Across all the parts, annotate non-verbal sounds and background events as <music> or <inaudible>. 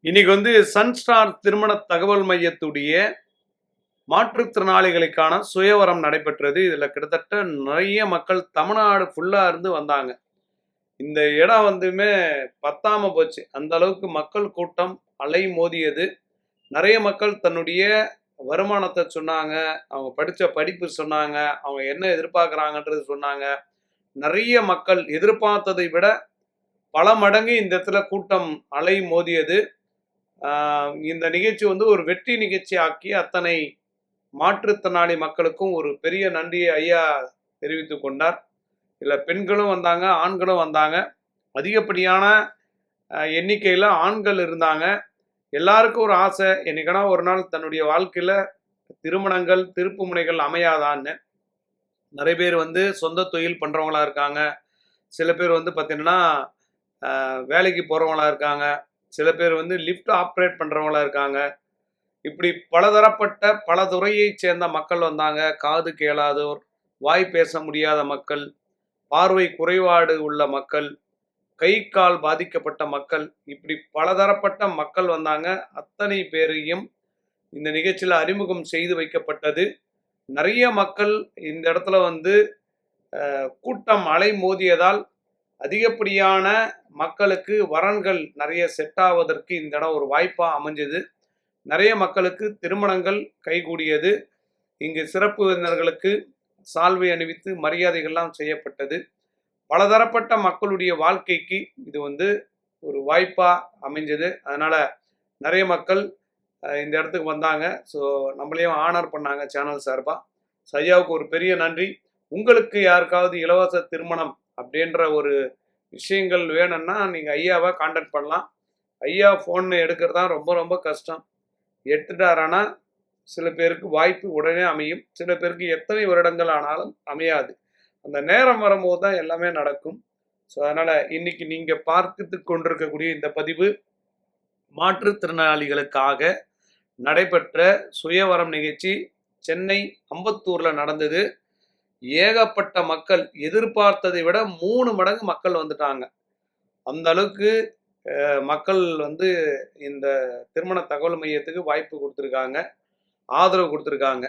இன்னைக்கு வந்து சன்ஸ்டார் திருமண தகவல் மையத்துடைய மாற்றுத்திறனாளிகளுக்கான சுயவரம் நடைபெற்றது. இதில் கிட்டத்தட்ட நிறைய மக்கள் தமிழ்நாடு ஃபுல்லாக இருந்து வந்தாங்க. இந்த இடம் வந்துமே பத்தாம போச்சு. அந்த அளவுக்கு மக்கள் கூட்டம் அலை மோதியது நிறைய மக்கள் தன்னுடைய வருமானத்தை சொன்னாங்க. அவங்க படித்த படிப்பு சொன்னாங்க. அவங்க என்ன எதிர்பார்க்குறாங்கன்றது சொன்னாங்க. நிறைய மக்கள் எதிர்பார்த்ததை விட பல மடங்கு இந்த இடத்துல கூட்டம் அலை மோதியது இந்த நிகழ்ச்சி வந்து ஒரு வெற்றி நிகழ்ச்சி ஆக்கி அத்தனை மாற்றுத்திறனாளி மக்களுக்கும் ஒரு பெரிய நன்றியை ஐயா தெரிவித்து கொண்டார். இதில் பெண்களும் வந்தாங்க ஆண்களும் வந்தாங்க. அதிகப்படியான எண்ணிக்கையில் ஆண்கள் இருந்தாங்க. எல்லாருக்கும் ஒரு ஆசை என்னைக்கான ஒரு நாள் தன்னுடைய வாழ்க்கையில் திருமணங்கள் திருப்பு முனைகள் அமையாதான்னு. நிறைய பேர் வந்து சொந்த தொழில் பண்ணுறவங்களா இருக்காங்க. சில பேர் வந்து பார்த்தீங்கன்னா வேலைக்கு போகிறவங்களா இருக்காங்க. சில பேர் வந்து லிஃப்ட் ஆப்ரேட் பண்ணுறவங்களா இருக்காங்க. இப்படி பலதரப்பட்ட பல துறையைச் சேர்ந்த மக்கள் வந்தாங்க. காது கேளாதோர் வாய் பேச முடியாத மக்கள் பார்வை குறைபாடு உள்ள மக்கள் கை கால் பாதிக்கப்பட்ட மக்கள் இப்படி பலதரப்பட்ட மக்கள் வந்தாங்க. அத்தனை பேரையும் இந்த நிகழ்ச்சியில் அறிமுகம் செய்து வைக்கப்பட்டது. நிறைய மக்கள் இந்த இடத்துல வந்து கூட்டம் அலை மோதியதால் அதிகப்படியான மக்களுக்கு வரன்கள் நிறைய செட் ஆவதற்கு இந்த இடம் ஒரு வாய்ப்பாக அமைஞ்சது. நிறைய மக்களுக்கு திருமணங்கள் கைகூடியது. இங்கு சிறப்பு விருந்தினர்களுக்கு சால்வை அணிவித்து மரியாதைகள்லாம் செய்யப்பட்டது. பலதரப்பட்ட மக்களுடைய வாழ்க்கைக்கு இது வந்து ஒரு வாய்ப்பாக அமைஞ்சது. அதனால் நிறைய மக்கள் இந்த இடத்துக்கு வந்தாங்க. ஸோ நம்மளையும் ஆனர் பண்ணாங்க சேனல் சார்பாக சையாவுக்கு ஒரு பெரிய நன்றி. உங்களுக்கு யாருக்காவது இலவச திருமணம் அப்படின்ற ஒரு விஷயங்கள் வேணும்னா நீங்கள் ஐயாவை காண்டாக்ட் பண்ணலாம். ஐயா ஃபோன் எடுக்கிறது தான் ரொம்ப ரொம்ப கஷ்டம். எடுத்துட்டாரானா சில பேருக்கு வாய்ப்பு உடனே அமையும். சில பேருக்கு எத்தனை வருடங்கள் ஆனாலும் அமையாது. அந்த நேரம் வரும்போது தான் எல்லாமே நடக்கும். ஸோ அதனால் இன்னைக்கு நீங்கள் பார்த்து கொண்டிருக்கக்கூடிய இந்த பதிவு மாற்றுத்திறனாளிகளுக்காக நடைபெற்ற சுயவரம் நிகழ்ச்சி சென்னை அம்பத்தூரில் நடந்தது. ஏகப்பட்ட மக்கள் எதிர்பார்த்ததை விட மூணு மடங்கு மக்கள் வந்துட்டாங்க. அந்த அளவுக்கு மக்கள் வந்து இந்த திருமண தகவல் மையத்துக்கு வாய்ப்பு கொடுத்துருக்காங்க ஆதரவு கொடுத்துருக்காங்க.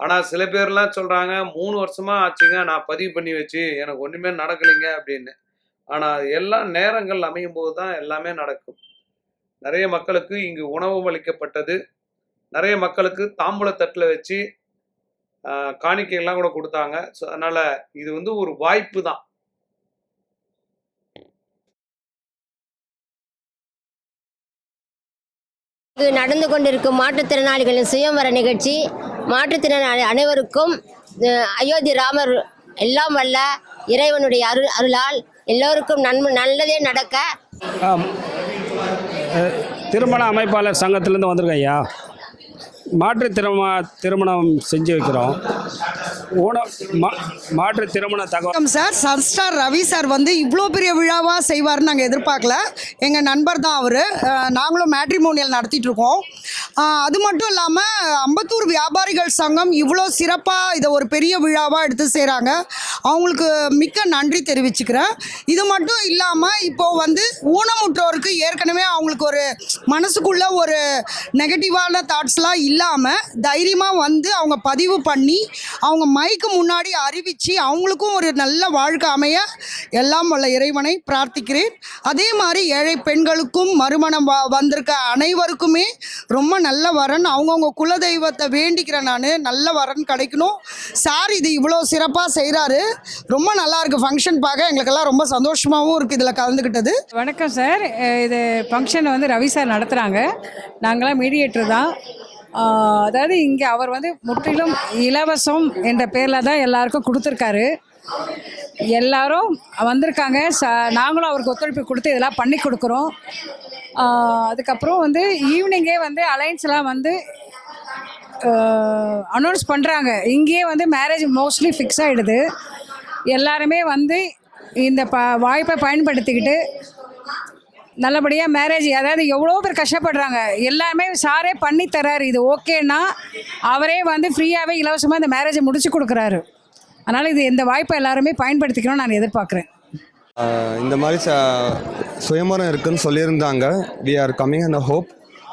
ஆனால் சில பேர்லாம் சொல்கிறாங்க மூணு வருஷமாக ஆச்சுங்க நான் பதிவு பண்ணி வச்சு எனக்கு ஒன்றுமே நடக்கலைங்க அப்படின்னு. ஆனால் எல்லாம் நேரங்கள் அமையும் போது தான் எல்லாமே நடக்கும். நிறைய மக்களுக்கு இங்கு உணவும் அளிக்கப்பட்டது. நிறைய மக்களுக்கு தாம்பூல தட்டில் வச்சு காணிக்கைகள்லாம் கூட கொடுத்தாங்க. ஸோ அதனால் இது வந்து ஒரு வாய்ப்பு தான். இங்கு நடந்து கொண்டிருக்கும் மாற்றுத்திறனாளிகளின் சுயம்வர நிகழ்ச்சி. மாற்றுத்திறனாளி அனைவருக்கும் அயோத்தி ராமர் எல்லாம் வல்ல இறைவனுடைய அருள் அருளால் எல்லோருக்கும் நன்மை நல்லதே நடக்க. திருமண அமைப்பாளர் சங்கத்திலேருந்து வந்திருக்கேன் ஐயா. மாற்று திருமண திருமணம் செஞ்சு வைக்கிறோம். ஊன மா மாற்று திருமண தகவல் சார். சன்ஸ்டார் ரவி சார் வந்து இவ்வளோ பெரிய விழாவாக செய்வார்னு நாங்கள் எதிர்பார்க்கல. எங்கள் நண்பர் தான் அவர். நாங்களும் மேட்ரிமோனியல் நடத்திட்டு இருக்கோம். அது மட்டும் இல்லாமல் அம்பத்தூர் வியாபாரிகள் சங்கம் இவ்வளோ சிறப்பாக இதை ஒரு பெரிய விழாவாக எடுத்து செய்கிறாங்க அவங்களுக்கு மிக்க நன்றி தெரிவிச்சுக்கிறேன். இது மட்டும் இல்லாமல் இப்போது வந்து ஊனமுற்றோருக்கு ஏற்கனவே அவங்களுக்கு ஒரு மனசுக்குள்ள ஒரு நெகட்டிவான தாட்ஸ்லாம் இல்லை. இல்லாமல் தைரியமாக வந்து அவங்க பதிவு பண்ணி அவங்க மைக்கு முன்னாடி அறிவித்து அவங்களுக்கும் ஒரு நல்ல வாழ்க்கை அமைய எல்லாம் உள்ள இறைவனை பிரார்த்திக்கிறேன். அதே மாதிரி ஏழை பெண்களுக்கும் மறுமணம் வ வந்திருக்க அனைவருக்குமே ரொம்ப நல்ல வரன். அவங்கவுங்க குலதெய்வத்தை வேண்டிக்கிறேன் நான் நல்ல வரன் கிடைக்கணும். சார் இது இவ்வளோ சிறப்பாக செய்கிறாரு ரொம்ப நல்லா இருக்குது ஃபங்க்ஷன் பார்க்க. எங்களுக்கெல்லாம் ரொம்ப சந்தோஷமாகவும் இருக்குது இதில் கலந்துக்கிட்டது வணக்கம் சார். இது ஃபங்க்ஷன் வந்து ரவி சார் நடத்துகிறாங்க நாங்களாம் மீடியேட்டர் தான். அதாவது இங்கே அவர் வந்து முற்றிலும் இலவசம் என்ற பேரில் தான் எல்லாருக்கும் கொடுத்துருக்காரு. எல்லாரும் வந்திருக்காங்க. ச நாங்களும் அவருக்கு ஒத்துழைப்பு கொடுத்து இதெல்லாம் பண்ணி கொடுக்குறோம். அதுக்கப்புறம் வந்து ஈவினிங்கே வந்து அலைன்ஸ்லாம் வந்து அனௌன்ஸ் பண்ணுறாங்க இங்கேயே வந்து மேரேஜ் மோஸ்ட்லி ஃபிக்ஸ் ஆகிடுது எல்லாருமே வந்து இந்த ப வாய்ப்பை பயன்படுத்திக்கிட்டு நல்லபடியாக மேரேஜ் அதாவது எவ்வளோ பேர் கஷ்டப்படுறாங்க. எல்லாமே சாரே பண்ணி தர்றாரு இது ஓகேன்னா அவரே வந்து ஃப்ரீயாகவே இலவசமாக இந்த மேரேஜை முடிச்சு கொடுக்குறாரு. அதனால் இது இந்த வாய்ப்பை எல்லாருமே பயன்படுத்திக்கணும்னு நான் எதிர்பார்க்குறேன். இந்த மாதிரி ச சுயமரம் இருக்குன்னு சொல்லியிருந்தாங்க. We are coming and hope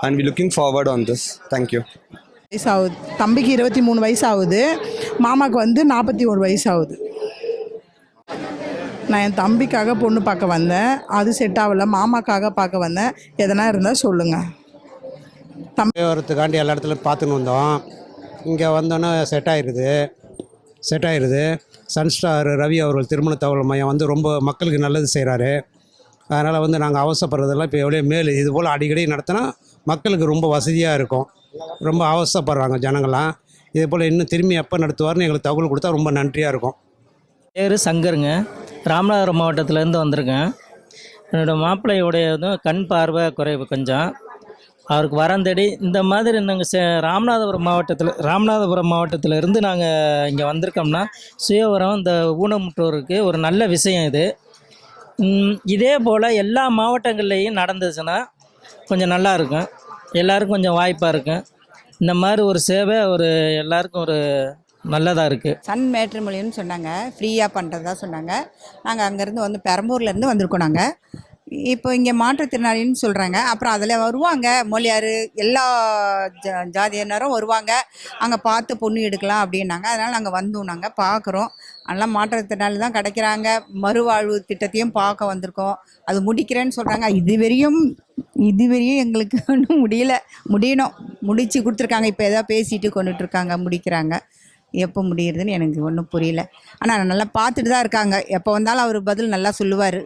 and we looking forward on this thank you வயசு ஆகுது தம்பிக்கு இருபத்தி மூணு வயசு ஆகுது மாமாவுக்கு வந்து நாற்பத்தி ஒரு வயசு ஆகுது நான் என் தம்பிக்காக பொண்ணு பார்க்க வந்தேன். அது செட் ஆகல. மாமாக்காக பார்க்க வந்தேன். எதனா இருந்தால் சொல்லுங்கள் வரத்துக்காண்டி எல்லா இடத்துலையும் பார்த்துன்னு வந்தோம். இங்கே வந்தோன்னே செட் ஆயிடுது செட் ஆயிடுது சன்ஸ்டார் ரவி அவர்கள் திருமண தகவல் மையம் வந்து ரொம்ப மக்களுக்கு நல்லது செய்கிறாரு அதனால் வந்து நாங்கள் அவசரப்படுறதெல்லாம் இப்போ எவ்வளோ மேல் இது போல் அடிக்கடி நடத்தினா மக்களுக்கு ரொம்ப வசதியாக இருக்கும். ரொம்ப அவசரப்படுறாங்க ஜனங்கள்லாம். இதே போல் இன்னும் திரும்பி எப்போ நடத்துவார்னு எங்களுக்கு தகவல் கொடுத்தா ரொம்ப நன்றியாக இருக்கும். பேர் சங்கருங்க. ராமநாதபுரம் மாவட்டத்திலேருந்து வந்திருக்கேன். என்னோடய மாப்பிள்ளையுடைய கண் பார்வை குறைவு கொஞ்சம். அவருக்கு வரம் தேடி இந்த மாதிரி நாங்கள் சே ராமநாதபுரம் மாவட்டத்தில் ராமநாதபுரம் மாவட்டத்தில் இருந்து நாங்கள் இங்கே வந்திருக்கோம்னா சுயவரம் இந்த ஊனமுற்றோருக்கு ஒரு நல்ல விஷயம் இது. இதே போல் எல்லா மாவட்டங்கள்லேயும் நடந்துச்சுன்னா கொஞ்சம் நல்லா இருக்கும். எல்லாருக்கும் கொஞ்சம் வாய்ப்பாக இருக்கும். இந்த மாதிரி ஒரு சேவை ஒரு எல்லாருக்கும் ஒரு நல்லதாக இருக்குது சன் மேட்ரிமொழின்னு சொன்னாங்க. ஃப்ரீயாக பண்ணுறதா சொன்னாங்க. நாங்கள் அங்கேருந்து வந்து பெரம்பூர்லேருந்து வந்திருக்கோம் நாங்கள் இப்போ இங்கே மாற்றுத்திறனாளின்னு சொல்கிறாங்க அப்புறம் அதில் வருவாங்க. மொழியார் எல்லா ஜா ஜாதியினரும் வருவாங்க. அங்கே பார்த்து பொண்ணு எடுக்கலாம் அப்படின்னாங்க. அதனால் நாங்கள் வந்தோம் நாங்கள் பார்க்குறோம் அதெல்லாம் மாற்றுத்திறனாளி தான் கிடைக்கிறாங்க. மறுவாழ்வு திட்டத்தையும் பார்க்க வந்திருக்கோம். அது முடிக்கிறேன்னு சொல்கிறாங்க இதுவரையும் இதுவரையும் எங்களுக்கு <laughs> ஒன்றும் முடியல. முடியணும். முடித்து கொடுத்துருக்காங்க. இப்போ ஏதோ பேசிட்டு கொண்டுட்டு இருக்காங்க முடிக்கிறாங்க. எப்போ முடியுறதுன்னு எனக்கு ஒன்றும் புரியல. ஆனால் நல்லா பார்த்துட்டு தான் இருக்காங்க. எப்போ வந்தாலும் அவர் பதில் நல்லா சொல்லுவார்.